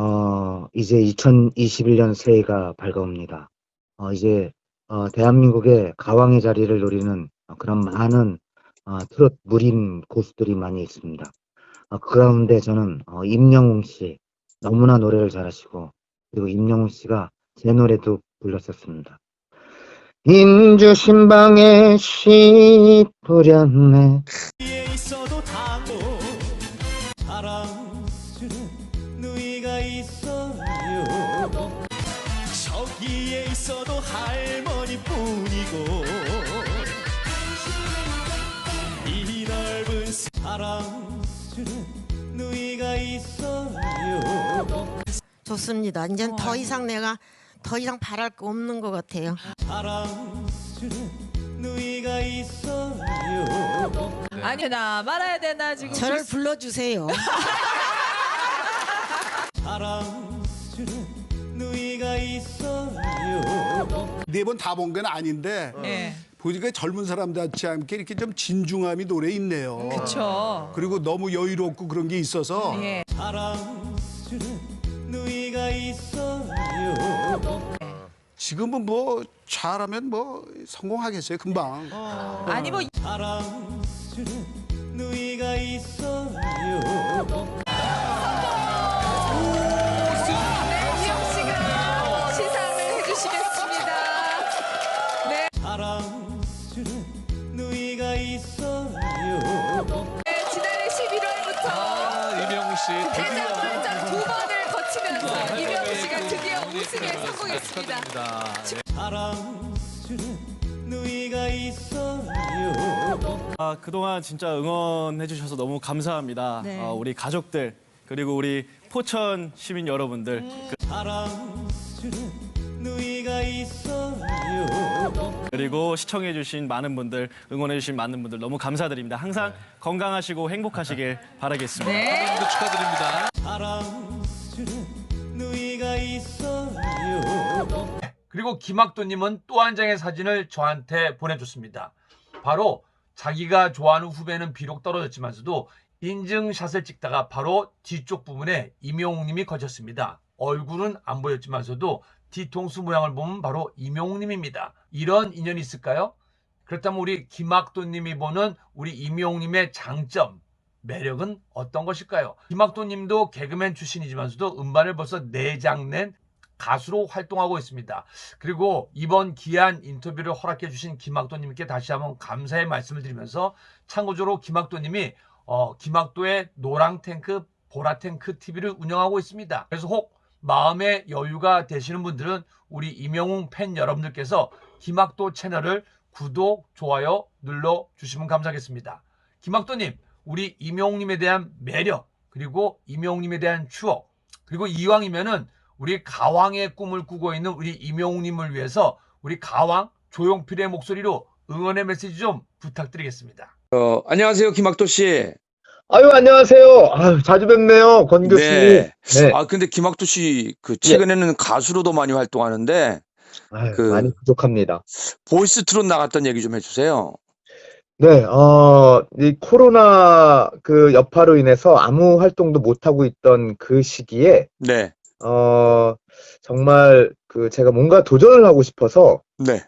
어, 이제 2021년 새해가 밝아옵니다. 어, 이제 어, 대한민국의 가왕의 자리를 노리는 어, 그런 많은 어, 트롯 무림 고수들이 많이 있습니다. 어, 그 가운데 저는 어, 임영웅 씨 너무나 노래를 잘하시고 그리고 임영웅 씨가 제 노래도 불렀었습니다. 인주 신방에 씨 뿌렸네 있어요 저기에 있어도 할머니뿐이고 이 넓은 사랑스런 누이가 있어요 좋습니다. 이제 어, 더. 이상 내가 더 이상 바랄 거 없는 것 같아요. 사랑스런 누이가 있어요 아니 나 말아야 되나 지금 저를 불러주세요. 사랑 네 번 다 본 건 아닌데 예. 보니까 젊은 사람들같이 함께 이렇게 좀 진중함이 노래에 있네요. 그쵸 그리고 너무 여유롭고 그런 게 있어서 예. 사랑스런 누이가 있어요 지금은 뭐 잘하면 뭐 성공하겠어요 금방. 아니 뭐 사랑스런 누이가 있어요 아, 그동안 진짜 응원해 주셔서 너무 감사합니다. 네. 어, 우리 가족들 그리고 우리 포천 시민 여러분들 그- 사랑스런 누이가 있어요 그리고 시청해 주신 많은 분들 응원해 주신 많은 분들 너무 감사드립니다. 항상 건강하시고 행복하시길 바라겠습니다. 네. 축하드립니다. 사랑스런 누이가 있어요 그리고 김학도님은 또 한 장의 사진을 저한테 보내줬습니다. 바로 자기가 좋아하는 후배는 비록 떨어졌지만서도 인증샷을 찍다가 바로 뒤쪽 부분에 임영웅님이 거쳤습니다. 얼굴은 안 보였지만서도 뒤통수 모양을 보면 바로 임영웅님입니다. 이런 인연이 있을까요? 그렇다면 우리 김학도님이 보는 우리 임영웅님의 장점, 매력은 어떤 것일까요? 김학도님도 개그맨 출신이지만서도 음반을 벌써 4장 낸 가수로 활동하고 있습니다. 그리고 이번 귀한 인터뷰를 허락해 주신 김학도님께 다시 한번 감사의 말씀을 드리면서 참고적으로 김학도님이 어, 김학도의 노랑 탱크, 보라 탱크 TV를 운영하고 있습니다. 그래서 혹 마음의 여유가 되시는 분들은 우리 임영웅 팬 여러분들께서 김학도 채널을 구독, 좋아요 눌러 주시면 감사하겠습니다. 김학도님, 우리 임영웅님에 대한 매력, 그리고 임영웅님에 대한 추억, 그리고 이왕이면은 우리 가왕의 꿈을 꾸고 있는 우리 임영웅님을 위해서 우리 가왕 조용필의 목소리로 응원의 메시지 좀 부탁드리겠습니다. 어, 안녕하세요, 김학도 씨. 아유 안녕하세요 아유 자주 뵙네요 권 교수님 네. 네. 아, 근데 김학도 씨, 그, 최근에는 가수로도 많이 활동하는데, 아유, 그- 많이 부족합니다 보이스 트롯 나갔던 얘기 좀 해주세요. 네, 어, 이 코로나 그 여파로 인해서 아무 활동도 못 하고 있던 그 시기에 네, 어, 정말 그 제가 뭔가 도전을 하고 싶어서 네,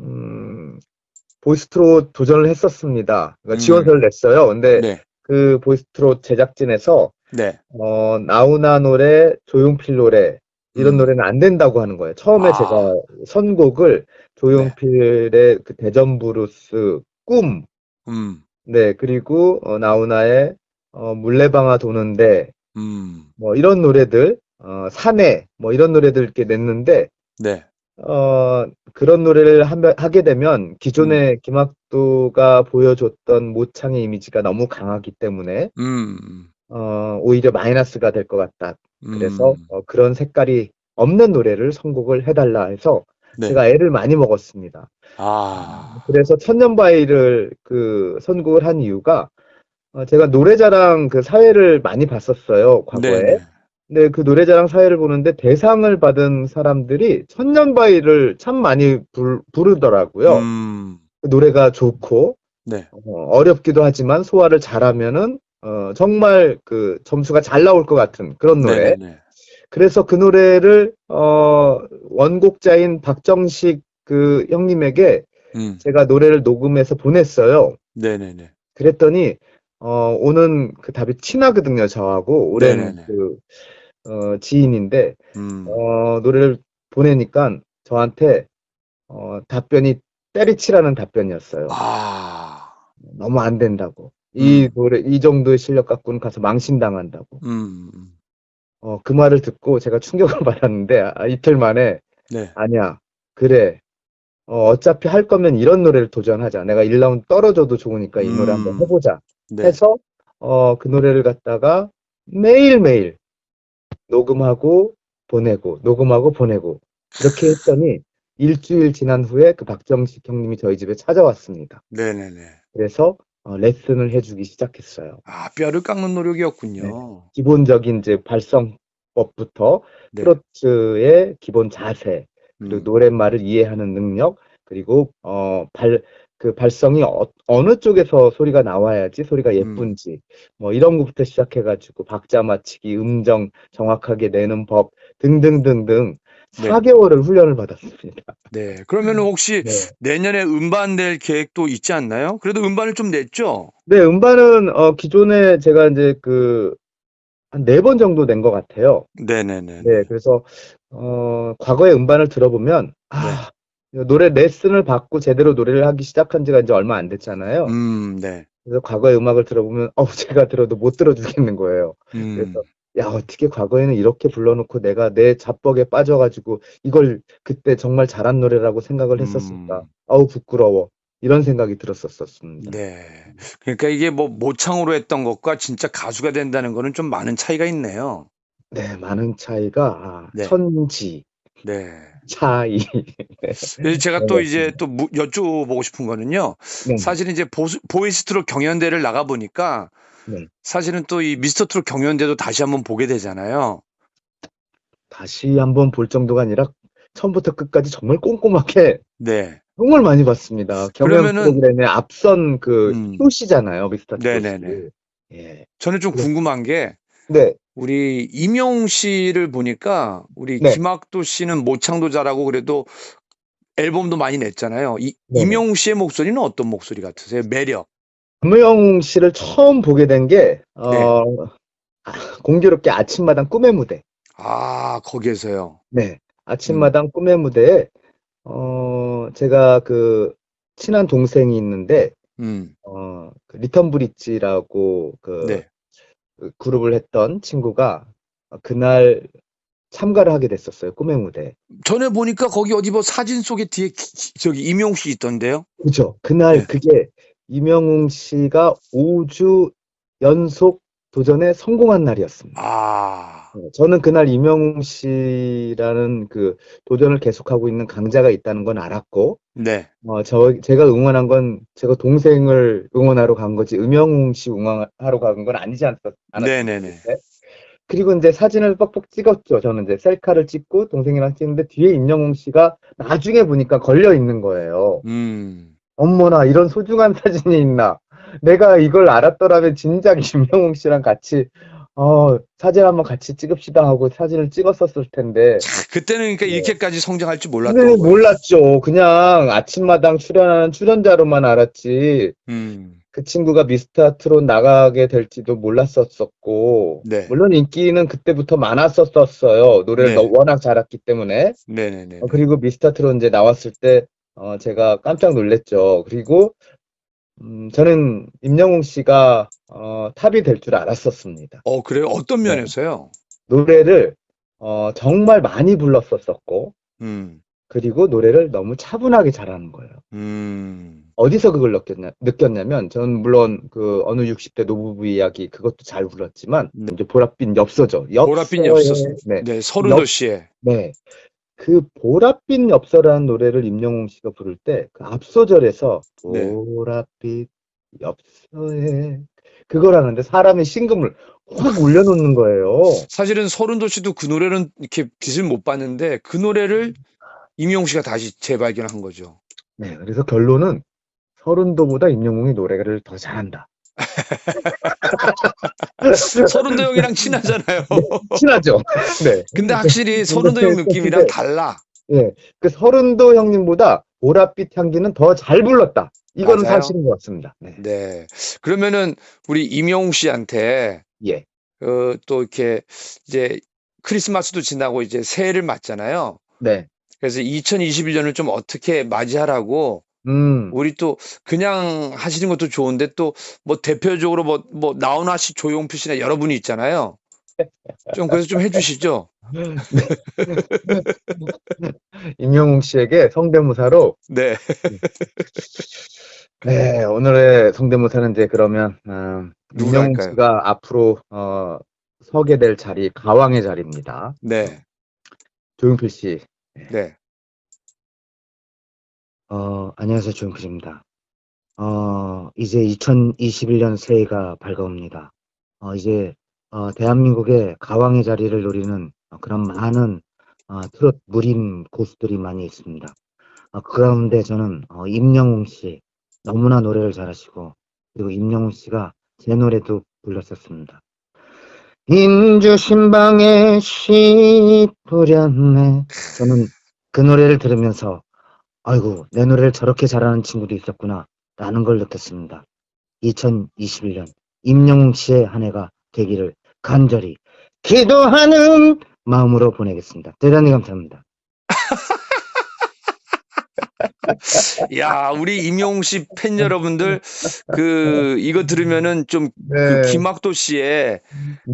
음, 보이스트롯 도전을 했었습니다. 그러니까 음. 지원서를 냈어요. 근데 네, 그 보이스트롯 제작진에서 네. 어, 나훈아 노래, 조용필 노래 이런 음. 노래는 안 된다고 하는 거예요. 처음에 아. 제가 선곡을 조용필의 그 대전 브루스 꿈 음, 네, 그리고 어, 나훈아의 어, 물레방아 도는데 음, 뭐 이런 노래들 어, 사내 뭐 이런 노래들 이렇게 냈는데 네, 어, 그런 노래를 하면, 하게 되면 기존에 김학도가 보여줬던 모창의 이미지가 너무 강하기 때문에 음, 어, 오히려 마이너스가 될 것 같다. 음. 그래서 어, 그런 색깔이 없는 노래를 선곡을 해달라 해서 네. 제가 애를 많이 먹었습니다. 아, 그래서 천년바위를 그 선곡을 한 이유가 어, 제가 노래자랑 그 사회를 많이 봤었어요, 과거에. 네, 근데 그 노래자랑 사회를 보는데 대상을 받은 사람들이 천년바위를 참 많이 불, 부르더라고요. 음, 그 노래가 좋고 네, 어, 어렵기도 하지만 소화를 잘하면은 어, 정말 그 점수가 잘 나올 것 같은 그런 노래. 네, 네, 그래서 그 노래를 어 원곡자인 박정식 그 형님에게 음. 제가 노래를 녹음해서 보냈어요. 네네네. 그랬더니 어 오는 그 답이 친하거든요 저하고 오랜 네네네. 그 어, 지인인데 음. 어 노래를 보내니까 저한테 어 답변이 때리치라는 답변이었어요. 아. 너무 안 된다고. 이 음. 노래 이 정도의 실력 갖고는 가서 망신당한다고. 음. 음. 어그 말을 듣고 제가 충격을 받았는데 아, 이틀 만에 네. 아니야 그래 어, 어차피 할 거면 이런 노래를 도전하자. 내가 1라운드 떨어져도 좋으니까 이 노래 한번 음. 해보자. 네. 해서 어, 그 노래를 갖다가 매일매일 녹음하고 보내고 녹음하고 보내고 이렇게 했더니 일주일 지난 후에 그 박정식 형님이 저희 집에 찾아왔습니다. 네네네. 그래서 어, 레슨을 해주기 시작했어요. 아, 뼈를 깎는 노력이었군요. 기본적인 이제 발성법부터 네. 트로트의 기본 자세 그리고 음. 노랫말을 이해하는 능력 그리고 어, 발, 그 발성이 어, 어느 쪽에서 소리가 나와야지 소리가 예쁜지 뭐 이런 것부터 시작해가지고 박자 맞추기 음정 정확하게 내는 법 등등등등 네. 4개월을 훈련을 받았습니다. 네. 그러면 혹시 네. 내년에 음반 낼 계획도 있지 않나요? 그래도 음반을 좀 냈죠? 네, 음반은 어, 기존에 제가 이제 그 한 네 번 정도 낸 것 같아요. 네네네. 네, 그래서 어, 과거의 음반을 들어보면 아, 노래 레슨을 받고 제대로 노래를 하기 시작한 지가 이제 얼마 안 됐잖아요. 음, 네. 그래서 과거의 음악을 들어보면 어, 제가 들어도 못 들어주겠는 거예요. 음. 그래서 야, 어떻게 과거에는 이렇게 불러놓고 내가 내 자뻑에 빠져가지고 이걸 그때 정말 잘한 노래라고 생각을 했었을까. 음. 아우, 부끄러워. 이런 생각이 들었었습니다. 네. 그러니까 이게 뭐 모창으로 했던 것과 진짜 가수가 된다는 거는 좀 많은 차이가 있네요. 네, 많은 차이가 아, 네. 천지 네. 차이. 그래서 제가 또 이제 또 무- 여쭤보고 싶은 거는요. 네. 사실은 이제 보스, 보이스트롯 경연대를 나가 보니까 네. 사실은 또 이 미스터 트롯 경연대도 다시 한번 보게 되잖아요. 다시 한번 볼 정도가 아니라 처음부터 끝까지 정말 꼼꼼하게 네. 정말 많이 봤습니다. 경연 프로그램의 앞선 그 음. 효시잖아요, 미스터 네네네. 트롯이. 예. 저는 좀 네. 궁금한 게 네, 우리 임영웅 씨를 보니까 우리 네. 김학도 씨는 모창도 잘하고 그래도 앨범도 많이 냈잖아요. 이, 네네. 임영웅 씨의 목소리는 어떤 목소리 같으세요? 매력. 김영웅 씨를 처음 보게 된 게 어, 네. 아, 공교롭게 아침마당 꿈의 무대. 아, 거기에서요. 네, 아침마당 꿈의 무대에 어, 제가 그 친한 동생이 있는데 음. 어, 그 리턴 브릿지라고 그 네. 그 그룹을 했던 친구가 그날 참가를 하게 됐었어요. 꿈의 무대. 전에 보니까 거기 어디 뭐 사진 속에 뒤에 기- 기- 저기 임영웅 씨 있던데요? 그죠. 그날 네. 그게 이명웅 씨가 5주 연속 도전에 성공한 날이었습니다. 아. 네, 저는 그날 이명웅 씨라는 그 도전을 계속하고 있는 강자가 있다는 건 알았고, 네. 어, 저, 제가 응원한 건 제가 동생을 응원하러 간 거지, 이명웅 씨 응원하러 간 건 아니지 않았, 않았습니까? 네네네. 그리고 이제 사진을 뻑뻑 찍었죠. 저는 이제 셀카를 찍고 동생이랑 찍는데 뒤에 임영웅 씨가 나중에 보니까 걸려 있는 거예요. 음. 어머나, 이런 소중한 사진이 있나. 내가 이걸 알았더라면 진작 임영웅 씨랑 같이, 어, 사진 한번 같이 찍읍시다 하고 사진을 찍었었을 텐데. 그때는 그러니까 네. 이렇게까지 성장할 줄 몰랐던 네, 거예요. 몰랐죠. 그냥 아침마당 출연하는 출연자로만 알았지. 음. 그 친구가 미스터 트롯 나가게 될지도 몰랐었었고. 네. 물론 인기는 그때부터 많았었었어요. 노래를 네. 너- 워낙 잘했기 때문에. 네네네. 어, 그리고 미스터 트롯 이제 나왔을 때, 어, 제가 깜짝 놀랐죠. 그리고, 음, 저는 임영웅 씨가, 어, 탑이 될 줄 알았었습니다. 어, 그래요? 어떤 네. 면에서요? 노래를, 어, 정말 많이 불렀었었고, 음. 그리고 노래를 너무 차분하게 잘하는 거예요. 음. 어디서 그걸 느꼈냐, 느꼈냐면, 전 물론 그 어느 60대 노부부 이야기 그것도 잘 불렀지만, 네. 이제 보랏빛 엽서죠. 보랏빛 엽서의- 엽서. 네. 네, 서른도 엽- 씨의. 네. 그 보랏빛 엽서라는 노래를 임영웅 씨가 부를 때 그 앞소절에서 네. 보랏빛 엽서에 그걸 하는데 사람의 심금을 확 올려놓는 거예요. 사실은 서른도 씨도 그 노래는 이렇게 빛을 못 봤는데 그 노래를 임영웅 씨가 다시 재발견한 거죠. 네. 그래서 결론은 서른도보다 임영웅이 노래를 더 잘한다. 서른도 형이랑 친하잖아요. 친하죠. 네. 근데 확실히 서른도 형 느낌이랑 달라. 예. 그 서른도 형님보다 보랏빛 향기는 더 잘 불렀다. 이거는 맞아요. 사실인 것 같습니다. 네. 네. 그러면은 우리 임영웅 씨한테 예. 어, 또 이렇게 이제 크리스마스도 지나고 이제 새해를 맞잖아요. 네. 그래서 2021년을 좀 어떻게 맞이하라고 음. 우리 또 그냥 하시는 것도 좋은데 또 뭐 대표적으로 뭐, 뭐 나훈아 씨, 조용필 씨나 여러분이 있잖아요. 좀 그래서 좀 해주시죠. 임영웅 씨에게 성대모사로 네. 네, 오늘의 성대모사는 이제 그러면 음, 임영웅? 씨가 앞으로 어, 서게 될 자리 가왕의 자리입니다. 네. 조용필 씨, 네. 어, 안녕하세요, 조용필입니다. 어, 이제 2021년 새해가 밝아옵니다. 어, 이제 어, 대한민국의 가왕의 자리를 노리는 어, 그런 많은 어, 트롯 무림 고수들이 많이 있습니다. 어, 그 가운데 저는 어, 임영웅 씨 너무나 노래를 잘하시고 그리고 임영웅 씨가 제 노래도 불렀었습니다. 인주 신방에 씨 뿌렸네. 저는 그 노래를 들으면서 아이고 내 노래를 저렇게 잘하는 친구도 있었구나 라는 걸 느꼈습니다. 2021년 임영웅 씨의 한 해가 되기를 간절히 기도하는 마음으로 보내겠습니다. 대단히 감사합니다. 야, 우리 임영웅 씨팬 여러분들, 그, 이거 들으면은 좀, 그 김학도 씨의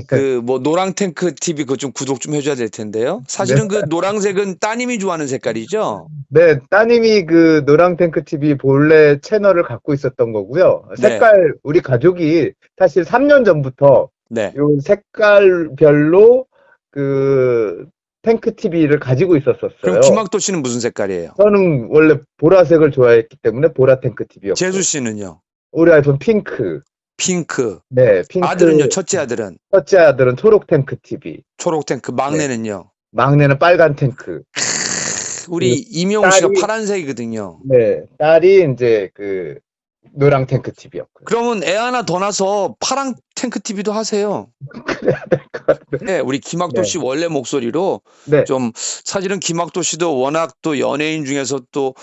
그, 뭐, 노랑 탱크 TV 그거 좀 구독 좀 해줘야 될 텐데요. 사실은 그 노랑색은 따님이 좋아하는 색깔이죠? 네, 따님이 그 노랑 탱크 TV 본래 채널을 갖고 있었던 거고요. 네. 색깔 우리 가족이 사실 3년 전부터 네. 요 색깔별로 그 탱크 TV를 가지고 있었었어요. 그럼 김학도 씨는 무슨 색깔이에요? 저는 원래 보라색을 좋아했기 때문에 보라 탱크 TV였고 재수 씨는요? 우리 아이폰 핑크. 핑크. 네, 핑크. 아들은요? 첫째 아들은? 첫째 아들은 초록 탱크 TV. 초록 탱크. 막내는요? 막내는 빨간 탱크. 우리 이명웅 씨가 딸이- 파란색이거든요. 네, 딸이 이제 그 노랑 탱크 TV였고요. 그러면 애 하나 더 나서 파랑 탱크 TV도 하세요. 그래야 될 것 같은데. 네, 우리 김학도 네. 씨 원래 목소리로 네. 좀 사실은 김학도 씨도 워낙 또 연예인 중에서 또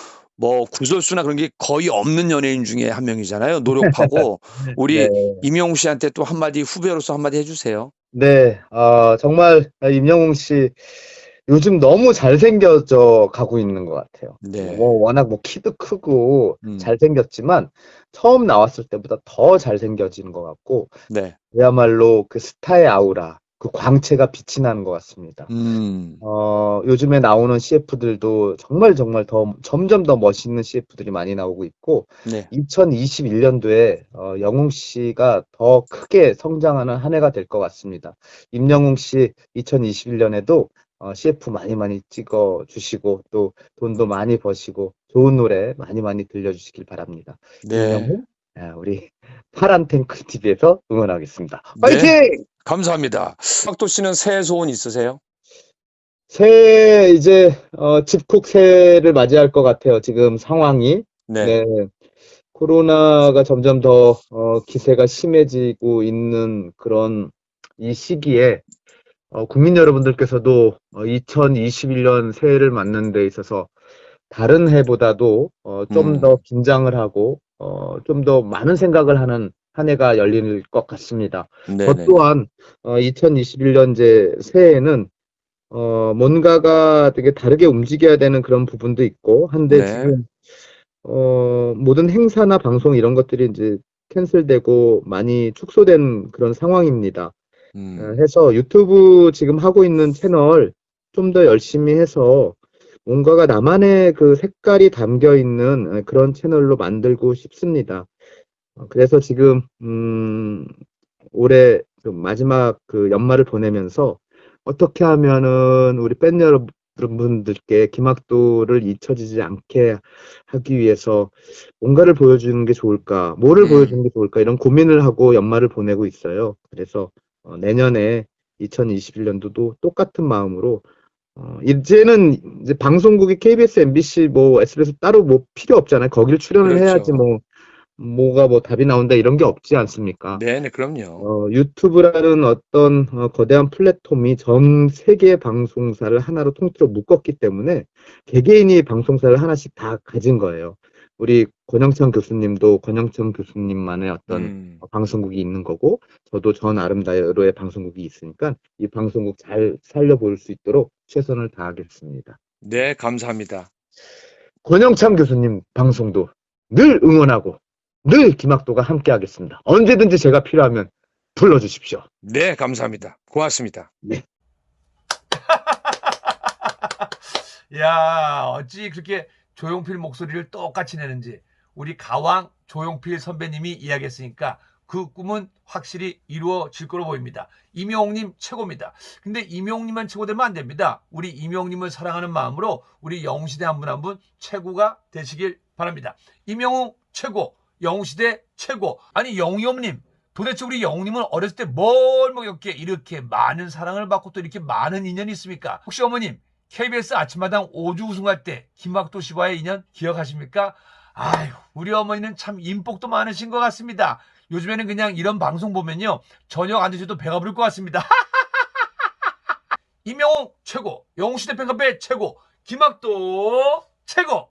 뭐 구설수나 그런 게 거의 없는 연예인 중에 한 명이잖아요. 노력하고 우리 네. 임영웅 씨한테 또 한마디 후배로서 한마디 해주세요. 네, 어, 정말 임영웅 씨 요즘 너무 잘생겨져 가고 있는 것 같아요. 네. 뭐 워낙 뭐 키도 크고 음. 잘생겼지만 처음 나왔을 때보다 더 잘생겨지는 것 같고 네. 그야말로 그 스타의 아우라, 그 광채가 빛이 나는 것 같습니다. 음. 어, 요즘에 나오는 CF들도 정말 정말 더 점점 더 멋있는 CF들이 많이 나오고 있고 네. 2021년도에 어, 영웅 씨가 더 크게 성장하는 한 해가 될 것 같습니다. 임영웅 씨 2021년에도 어, CF 많이 많이 찍어 주시고 또 돈도 많이 버시고 좋은 노래 많이 많이 들려주시길 바랍니다. 네. 아, 우리 파란 탱크 TV에서 응원하겠습니다. 네. 화이팅! 감사합니다. 김학도 씨는 새해 소원 있으세요? 새해 이제 어, 집콕 새해를 맞이할 것 같아요. 지금 상황이. 네. 네. 코로나가 점점 더 어, 기세가 심해지고 있는 그런 이 시기에 어, 국민 여러분들께서도 어, 2021년 새해를 맞는 데 있어서 다른 해보다도 어, 좀 음. 더 긴장을 하고 어, 좀 더 많은 생각을 하는 한 해가 열릴 것 같습니다. 네. 저 또한 어, 2021년 제 새해에는 어, 뭔가가 되게 다르게 움직여야 되는 그런 부분도 있고 한데 네. 지금 어, 모든 행사나 방송 이런 것들이 이제 캔슬되고 많이 축소된 그런 상황입니다. 음. 어, 해서 유튜브 지금 하고 있는 채널 좀 더 열심히 해서 뭔가가 나만의 그 색깔이 담겨 있는 어, 그런 채널로 만들고 싶습니다. 어, 그래서 지금 음, 올해 좀 마지막 그 연말을 보내면서 어떻게 하면은 우리 팬 여러분들께 김학도를 잊혀지지 않게 하기 위해서 뭔가를 보여주는 게 좋을까, 뭐를 음. 보여주는 게 좋을까 이런 고민을 하고 연말을 보내고 있어요. 그래서 어, 내년에 2021년도도 똑같은 마음으로 어, 이제는 이제 방송국이 KBS, MBC, 뭐 SBS 따로 뭐 필요 없잖아요. 거길 출연을 그렇죠. 해야지 뭐 뭐가 뭐 답이 나온다 이런 게 없지 않습니까? 네 네, 그럼요. 어, 유튜브라는 어떤 어, 거대한 플랫폼이 전 세계 방송사를 하나로 통째로 묶었기 때문에 개개인이 방송사를 하나씩 다 가진 거예요. 우리 권영찬 교수님도 권영찬 교수님만의 어떤 음. 어, 방송국이 있는 거고 저도 전 아름다로의 방송국이 있으니까 이 방송국 잘 살려볼 수 있도록 최선을 다하겠습니다. 네, 감사합니다. 권영찬 교수님 방송도 늘 응원하고 늘 김학도가 함께 하겠습니다. 언제든지 제가 필요하면 불러주십시오. 네, 감사합니다. 고맙습니다. 야, 어찌 그렇게 조용필 목소리를 똑같이 내는지 우리 가왕 조용필 선배님이 이야기했으니까 그 꿈은 확실히 이루어질 거로 보입니다. 임영웅님 최고입니다. 근데 임영웅님만 최고되면 안 됩니다. 우리 임영웅님을 사랑하는 마음으로 우리 영웅시대 한 분 한 분 최고가 되시길 바랍니다. 임영웅 최고, 영웅시대 최고. 아니 영웅님 도대체 우리 영웅님은 어렸을 때 뭘 먹였기에 이렇게 많은 사랑을 받고 또 이렇게 많은 인연이 있습니까? 혹시 어머님 KBS 아침마당 5주 우승할 때 김학도 씨와의 인연 기억하십니까? 아유, 우리 어머니는 참 인복도 많으신 것 같습니다. 요즘에는 그냥 이런 방송 보면요. 저녁 안 드셔도 배가 부를 것 같습니다. 임영웅 최고, 영웅시대 팬카페 최고, 김학도 최고!